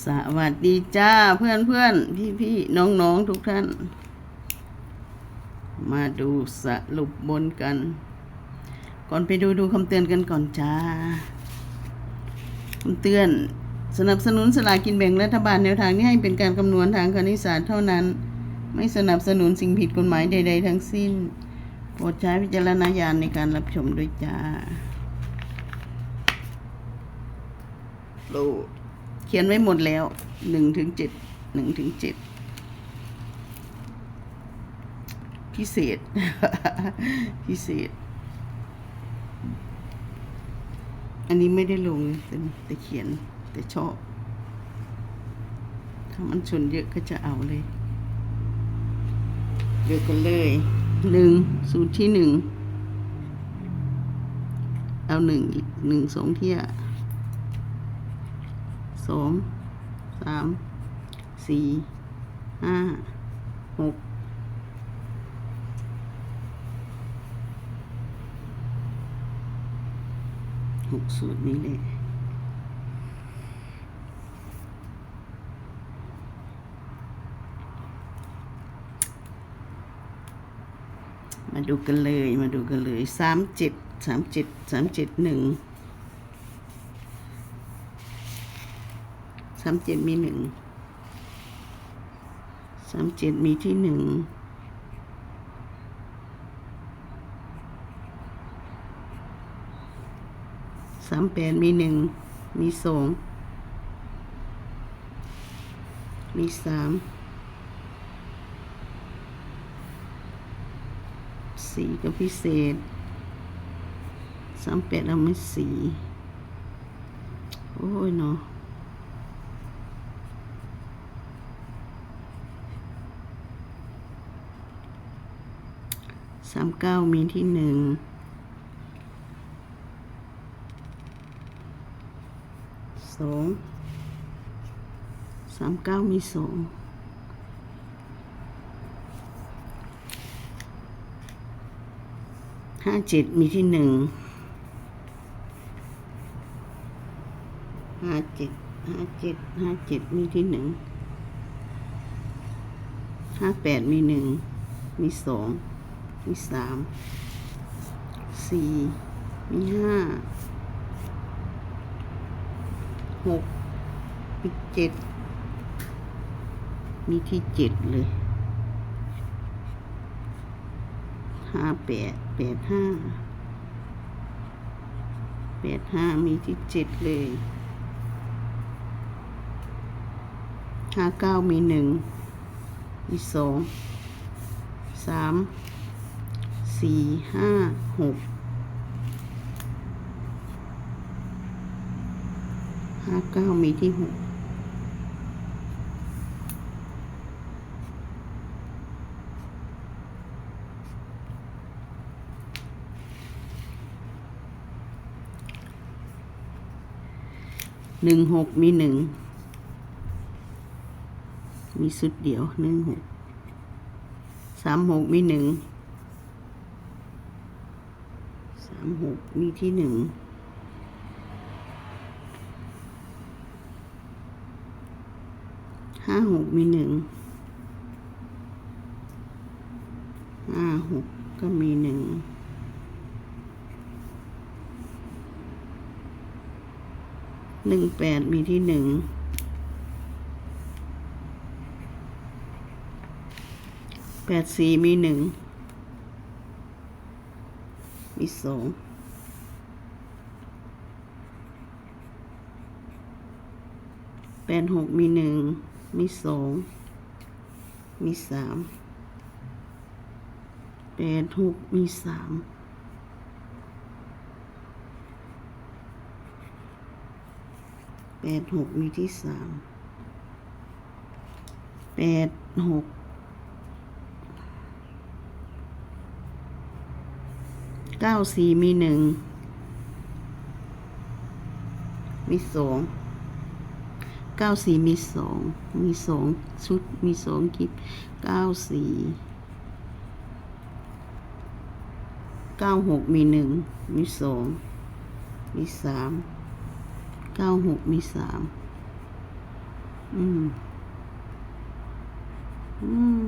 สวัสดีจ้าเพื่อนเพื่อนพี่พี่น้องน้องทุกท่าน มาดูสรุปบนกัน ก่อนไปดูดูคำเตือนกันก่อนจ้าคำเตือนสนับสนุนสลากินแบ่งรัฐบาลแนวทางนี้ให้เป็นการคำนวณทางคณิตศาสตร์เท่านั้น ไม่สนับสนุนสิ่งผิดกฎหมายใด ๆ ทั้งสิ้น โปรดใช้วิจารณญาณในการรับชมด้วยจ้าโลเขียนไว้หมดแล้วหนึ่งถึงเจ็ดหนึ่งถึงเจ็ดพิเศษ พิเศษ อันนี้ไม่ได้ลงแต่แต่เขียนแต่ชอบ ถ้ามันชนเยอะก็จะเอาเลยเดียวกันเลยหนึ่งสูตรที่หนึ่ง เอาหนึ่งอีกหนึ่งสองเที่ย สองสามสี่ห้าหกหกสูตรนี้เลยมาดูกันเลยมาดูกันเลยสามเจ็ดสามเจ็ดสามเจ็ดหนึ่ง สามเจ็ดมีหนึ่งสามเจ็ดมีที่หนึ่งสามแปดมีหนึ่งมีสองมีสามสีก็พิเศษสามแปดเอาไม่สีโอ้ยเนาะ สามเก้ามีที่หนึ่งสองสามเก้ามีสองห้าเจ็ดมีที่หนึ่งห้าเจ็ดห้าเจ็ดห้าเจ็ดมีที่หนึ่งห้าแปดมีหนึ่งมีสอง มีสามสี่มีห้าหกมีเจ็ดมีที่เจ็ดเลยห้าแปดแปดห้าแปดห้ามีที่เจ็ดเลยห้าเก้ามีหนึ่งมีสองสาม สี่ห้าหกห้าเก้ามีที่หกหนึ่งหกมีหนึ่งมีสุดเดียวหนึ่งหกสามหกมีหนึ่ง สา มีที่หนึ่งห้าหกมีหนึ่งห้าหกก็มีหนึ่งหนึ่งแปดมีที่หนึ่งแปดสี่มีหนึ่งมีสอง แป ดหกมีหนึ่งมีสองมีสามแปดหกมีสามแปดหกมีที่สามแปดหกเก้าสี่มีหนึ่งมีสอง เก้าสี่มีสองมีสองชุดมีสองคลิปเก้าสี่เก้าหกมีหนึ่งมีสองมีสามเก้าหกมีสามอืม อืม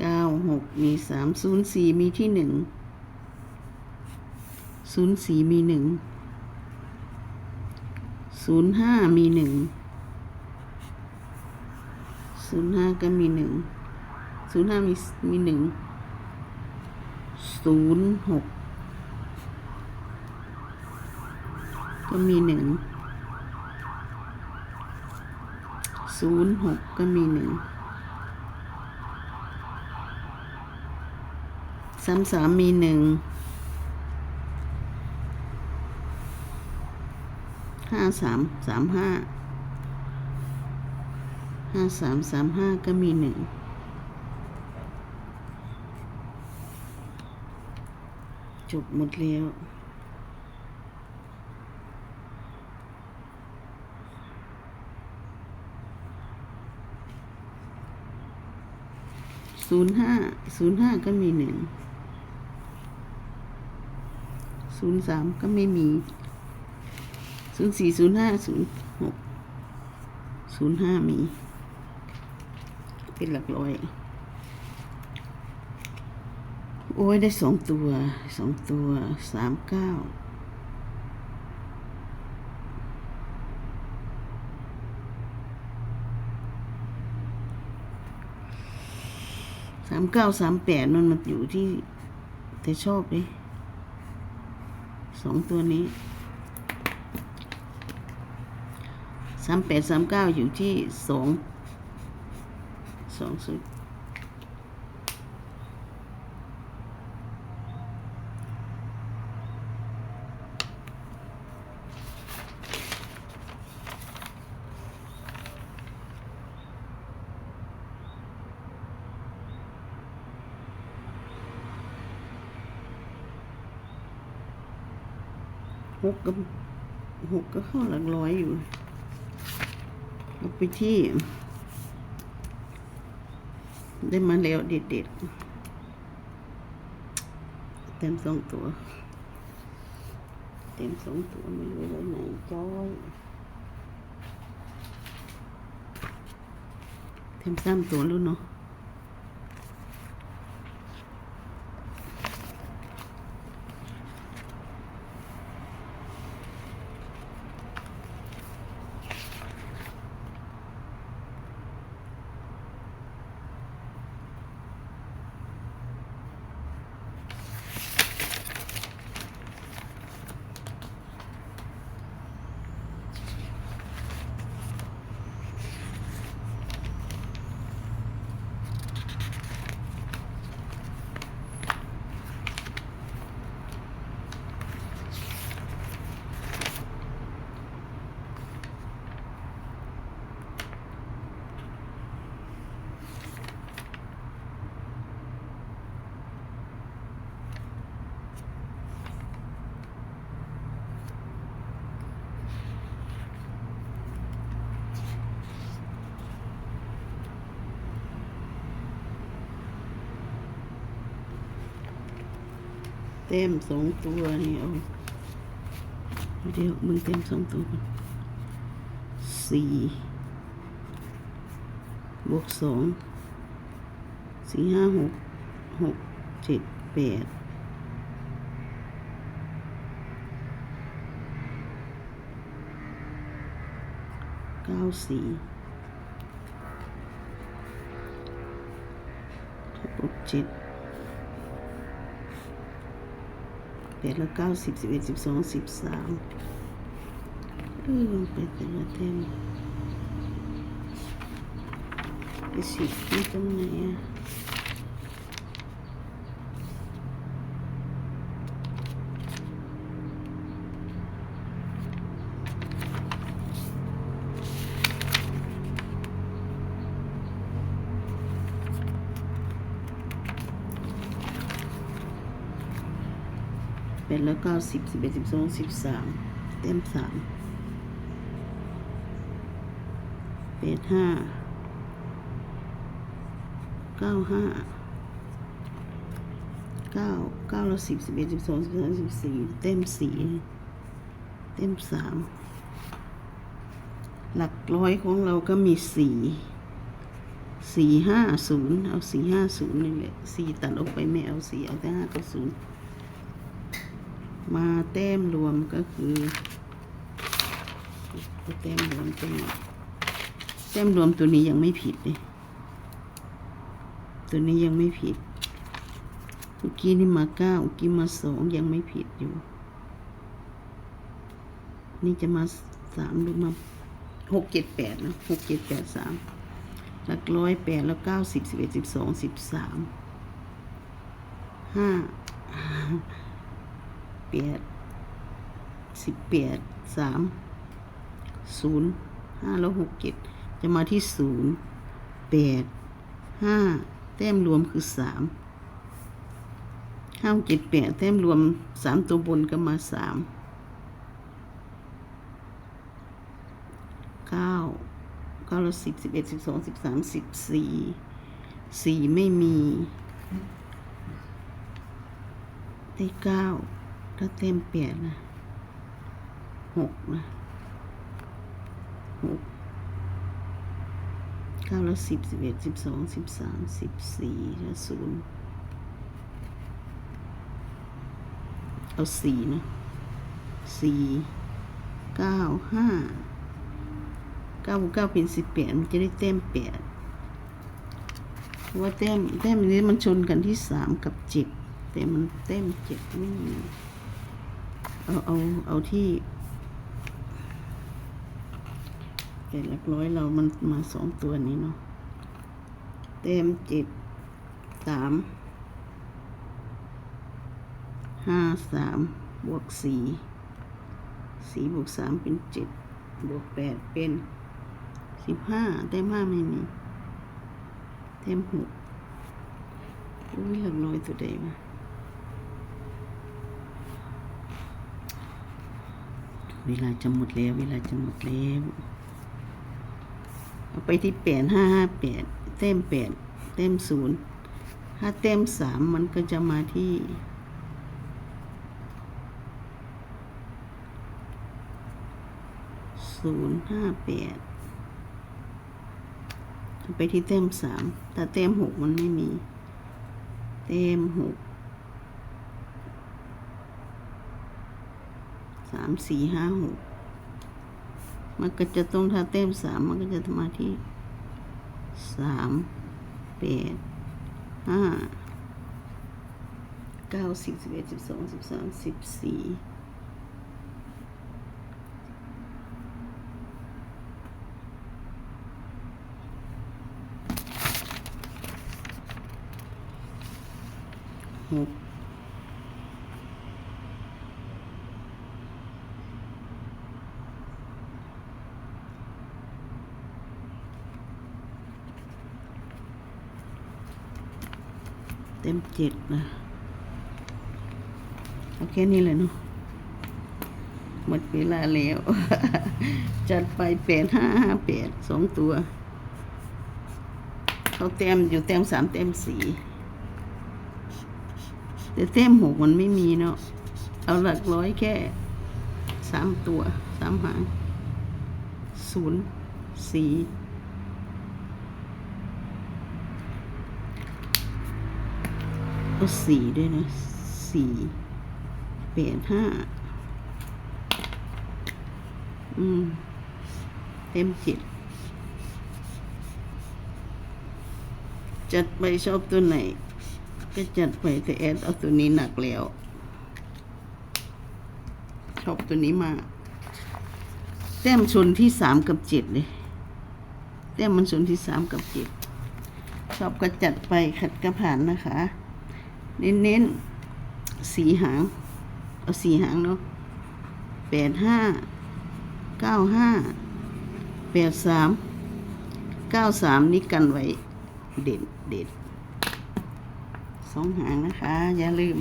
เก้าหกมีสามศูนย์สี่มีที่หนึ่งศูนย์สี่มีหนึ่ง ศูนย์ห้ามีหนึ่งศูนย์ห้าก็มีหนึ่งศูนย์ห้ามีมีหนึ่งศูนย์หกก็มีหนึ่งศูนย์หกก็มีหนึ่งสามสามมีหนึ่ง ห้าสามสามห้าห้าสามสามห้าก็มีหนึ่งจบหมดแล้วศูนย์ห้าศูนย์ห้าก็มีหนึ่งศูนย์สามก็ไม่มี ศูนย์สี่ศูนย์ห้าศูนย์หกศูนย์ห้ามี เป็นหลักร้อย โอ้ย ได้สองตัวสองตัวสามเก้าสามเก้าสามแปดมันมันอยู่ที่ แต่ชอบเลยสองตัวนี้ สามแปดสามเก้าอยู่ที่สองสองสุดหกก็หกก็เข้าหลักร้อยอยู่ เอาไปที่ ได้มาแล้วเด็ดๆ เต็มสองตัว เต็มสองตัวไม่รู้ไว้ไหนจ้อยเต็มสามตัวแล้วเนาะ เต็มสองตัวนี่เอาเดี๋ยวมึงเต็มสองตัวสี่บวกสองสี่ห้าหกหกเจ็ดแปดเก้าสี่บวกเจ็ด ปดแล้วเก้าสิบสิบเอ็ดสิบสองสิบสามเออลงไปแต่ละเต็มไปสิบที่ตรงไหนอะ ดแล้วเก้าสิบสิบเอ็ดสิบสองสิบสามเต็มสามแปดห้าเก้าห้าเก้าเก้าแล้วสิบสิบเอ็ดสิบสองสิบสามสิบสี่เต็มสี่เต็มสามหลักร้อยของเราก็มีสี่สี่ห้าศูนย์เอาสี่ห้าศูนย์นี่แหละสี่ตัดออกไปไม่เอาสี่เอาแต่ห้ากับศูนย์ มาแต้มรวมก็คือแต้มรวมตรงนี้แต้มรวมตัวนี้ยังไม่ผิดเลยตัวนี้ยังไม่ผิดเมื่อกี้นี่มาเก้าเมื่อกี้มาสองยังไม่ผิดอยู่ นี่จะมาสามหรือมาหกเจ็ดแปดนะหกเจ็ดแปดสามหลักร้อยแปดแล้วเก้าสิบสิบเอ็ดสิบสองสิบสามห้า แปดสิบแปดสามศูนย์ห้าแล้วหกเจ็ดจะมาที่ศูนย์แปดห้าแต้มรวมคือสามห้าเจ็ดแปดแต้มรวมสามตัวบนก็มาสามเก้าเก้าแล้วสิบสิบเอ็ดสิบสองสิบสามสิบสี่สี่ไม่มีได้เก้า ถ้าเต็มแปดนะหกนะหกเก้าแล้วสิบสิบเอ็ดสิบสองสิบสามสิบสี่แล้วศูนย์เอาสี่นะสี่เก้าห้าเก้าบวกเก้าเป็นสิบแปดมันจะได้แต้มแปดเพราะว่าแต้มแต้มนี้มันชนกันที่สามกับเจ็ดแต่มันแต้มเจ็ดไม่มี เอาเอาเอาที่แต่หลักร้อยเรามันมาสองตัวนี้เนาะแต้มเจ็ดสามห้าสามบวกสี่สี่บวกสามเป็นเจ็ดบวกแปดเป็นสิบห้าเต็มห้าไม่มีเต็มหกอุ้ยหลักร้อยตัวใดมา เวลาจะหมดแล้ว เวลาจะหมดแล้วเอาไปที่แปดห้าห้าแปดเต็มแปดเต็มศูนย์ถ้าเต็มสามมันก็จะมาที่ศูนย์ห้าแปดไปที่เต็มสามแต่เต็มหกมันไม่มี เต็มหก สามสี่ห้าหกมันก็จะตรงถ้าเต็มสามมันก็จะมาที่สามแปดห้าเก้าสิบสิบเอ็ดสิบสองสิบสามสิบสี่หก เต็มเจ็ดนะเอาแค่นี้เลยเนาะหมดเวลาแล้ว จัดไปแปดห้าห้าแปดสองตัว เขาเต็มอยู่เต็มสามเต็มสี่แต่เต็มหกมันไม่มีเนาะเอาหลักร้อยแค่สามตัวสามหางศูนย์สี่ เอาสี่ด้วยนะสี่แปดห้าอืมเต็มเจ็ดจัดไปชอบตัวไหน ก็จัดไปแต่แอดเอาตัวนี้หนักแล้ว ชอบตัวนี้มาก แต้มชนที่สามกับเจ็ดเลยแต้มมันชนที่สามกับเจ็ดชอบก็จัดไปขัดกระผ่านนะคะ เน้นเน้นๆสีหาง เอาสีหางเนาะแปดห้าเก้าห้าแปดสามเก้าสามนี่กันไว้เด่นเด่นสองหางนะคะ อย่าลืม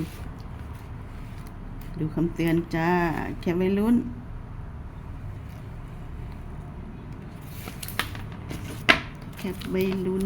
ดูคำเตือนจ้า แค่ไม่ลุ้นแคปใบลุ้น